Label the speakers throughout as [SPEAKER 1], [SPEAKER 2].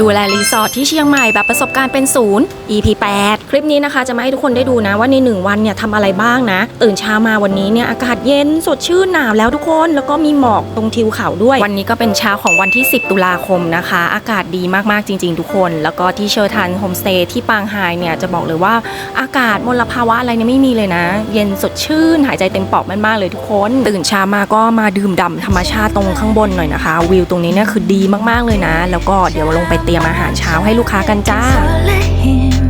[SPEAKER 1] ดูแลรีสอร์ทที่เชียงใหม่แบบประสบการณ์เป็นศูนย์ EP 8 คลิปนี้นะคะ จะมาให้ทุกคนได้ดูนะว่าใน 1 วันเนี่ยทำอะไรบ้างนะ ตื่นเช้ามาวันนี้เนี่ยอากาศเย็นสดชื่นหนาวแล้วทุกคนแล้วก็มีหมอกตรงทิวเขาด้วย วันนี้ก็เป็นเช้าของวันที่ 10 ตุลาคมนะคะ อากาศดีมากๆจริง ๆ ทุกคน แล้วก็ที่เชอร์ทันโฮมสเตย์ที่ปางไฮเนี่ยจะบอกเลยว่าอากาศมลภาวะอะไรเนี่ยไม่มีเลยนะ เย็นสดชื่นหายใจเต็มปอดมากๆเลยทุกคน ตื่นเช้ามาก็มาดื่มด่ำธรรมชาติตรงข้างบนหน่อยนะคะ วิวตรงนี้เนี่ยคือดีมากๆเลยนะ แล้วก็เดี๋ยวลงไปเตรียมอาหารเช้าให้ลูกค้ากันจ้า
[SPEAKER 2] let him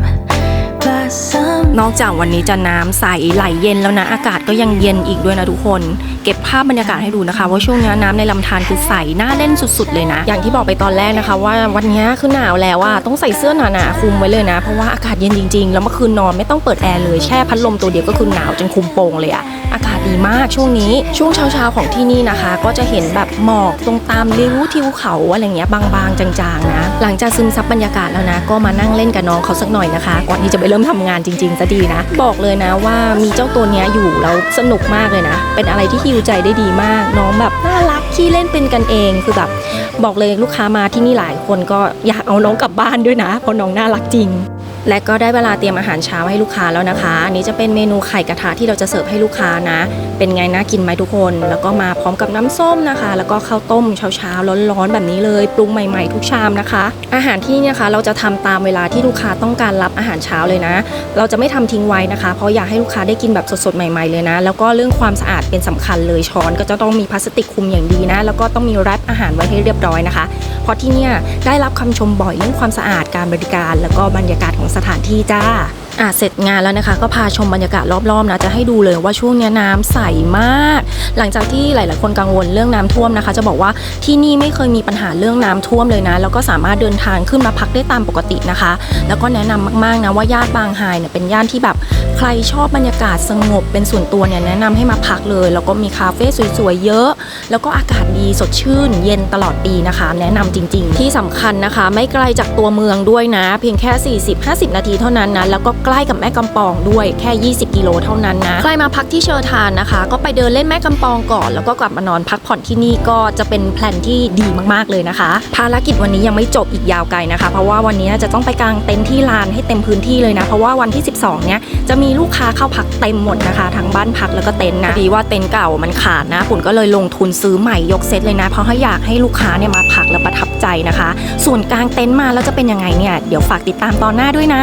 [SPEAKER 2] blossom
[SPEAKER 1] นอกจากวันนี้จะน้ำใสไหลเย็นแล้วนะ อากาศก็ยังเย็นอีกด้วยนะทุกคน เก็บภาพบรรยากาศให้ดูนะคะ ว่าช่วงนี้น้ำในลำธารคือใสน่าเล่นสุดๆเลยนะ อย่างที่บอกไปตอนแรกนะคะ ว่าวันนี้คือหนาวแล้วอะต้องใส่เสื้อหนาๆคลุมไว้เลยนะ เพราะว่าอากาศเย็นจริงๆ แล้วเมื่อคืนนอนไม่ต้องเปิดแอร์เลยแช่พัดลมตัวเดียวก็คือหนาวจนคลุมโปงเลยอะอากาศ ดีมากช่วงนี้ ช่วงเช้าๆของที่นี่นะคะ ก็จะเห็นแบบหมอกตรงตามริ้วทิวเขาอะไรเงี้ยบางๆ จางๆนะหลังจากซึมซับบรรยากาศแล้วนะ ก็มานั่งเล่นกับน้องเขาสักหน่อยนะคะ ก่อนที่จะไปเริ่มทำงานจริงๆซะดีนะ บอกเลยนะว่ามีเจ้าตัวเนี้ยอยู่แล้วสนุกมากเลยนะ เป็นอะไรที่ฮิวใจได้ดีมาก น้องแบบน่ารักขี้เล่นเป็นกันเองคือแบบบอกเลยลูกค้ามาที่นี่หลายคนก็อยากเอาน้องกลับบ้านด้วยนะเพราะน้องน่ารักจริง และก็ได้เวลาเตรียมอาหารเช้าให้ลูกค้าแล้วนะคะ อันนี้จะเป็นเมนูไข่กระทะที่เราจะเสิร์ฟให้ลูกค้านะ เป็นไงน่ากินไหมทุกคน แล้วก็มาพร้อมกับน้ำส้มนะคะ แล้วก็ข้าวต้มเช้าๆร้อนๆแบบนี้เลยปรุงใหม่ๆทุกชามนะคะ อาหารที่นี่นะคะเราจะทำตามเวลาที่ลูกค้าต้องการรับอาหารเช้าเลยนะ เราจะไม่ทำทิ้งไว้นะคะ เพราะอยากให้ลูกค้าได้กินแบบสดๆใหม่ ๆเลยนะ แล้วก็เรื่องความสะอาดเป็นสำคัญเลยช้อน ก็จะต้องมีพลาสติกคลุมอย่างดีนะ แล้วก็ต้องมีแรปอาหารไว้ให้เรียบร้อยนะคะ เพราะที่เนี่ยได้รับคำชมบ่อยเรื่องความสะอาดการบริการ แล้วก็บรรยากาศของสถานที่จ้า อะเสร็จงานแล้วนะคะ ก็พาชมบรรยากาศรอบๆนะจะให้ดูเลยว่าช่วงนี้น้ำใสมาก หลังจากที่หลายๆคนกังวลเรื่องน้ำท่วมนะคะ จะบอกว่าที่นี่ไม่เคยมีปัญหาเรื่องน้ำท่วมเลยนะ แล้วก็สามารถเดินทางขึ้นมาพักได้ตามปกตินะคะ แล้วก็แนะนำมากๆนะว่าย่านบางไฮเนี่ยเป็นย่านที่แบบใครชอบบรรยากาศสงบเป็นส่วนตัวเนี่ยแนะนำให้มาพักเลย แล้วก็มีคาเฟ่สวยๆเยอะ แล้วก็อากาศดีสดชื่น เย็นตลอดปีนะคะ แนะนำจริง ๆ ที่สำคัญนะคะ ไม่ไกลจากตัวเมืองด้วยนะ เพียงแค่ 40-50 นาทีเท่านั้นนะแล้วก็ใกล้กับแม่กำปองด้วยแค่ 20 กิโลเท่านั้นนะใครมาพักที่เชอร์ทานนะคะ ก็ไปเดินเล่นแม่กำปองก่อน แล้วก็กลับมานอนพักผ่อนที่นี่ก็จะเป็นแพลนที่ดีมากๆเลยนะคะ ภารกิจวันนี้ยังไม่จบอีกยาวไกลนะคะ เพราะว่าวันนี้จะต้องไปกางเต็นท์ที่ลานให้เต็มพื้นที่เลยนะ เพราะว่าวันที่ 12 เนี่ยจะมีลูกค้าเข้าพักเต็มหมดนะคะทั้งบ้านพักแล้วก็เต็นท์นะดีว่าเต็นท์เก่ามันขาดนะปุ่นก็เลยลงทุนซื้อใหม่ยกเซตเลยนะ เพราะให้อยากให้ลูกค้าเนี่ยมาพักแล้วประทับใจนะคะ ส่วนกางเต็นท์มาแล้วจะเป็นยังไงเนี่ยเดี๋ยวฝากติดตามตอนหน้าด้วยนะ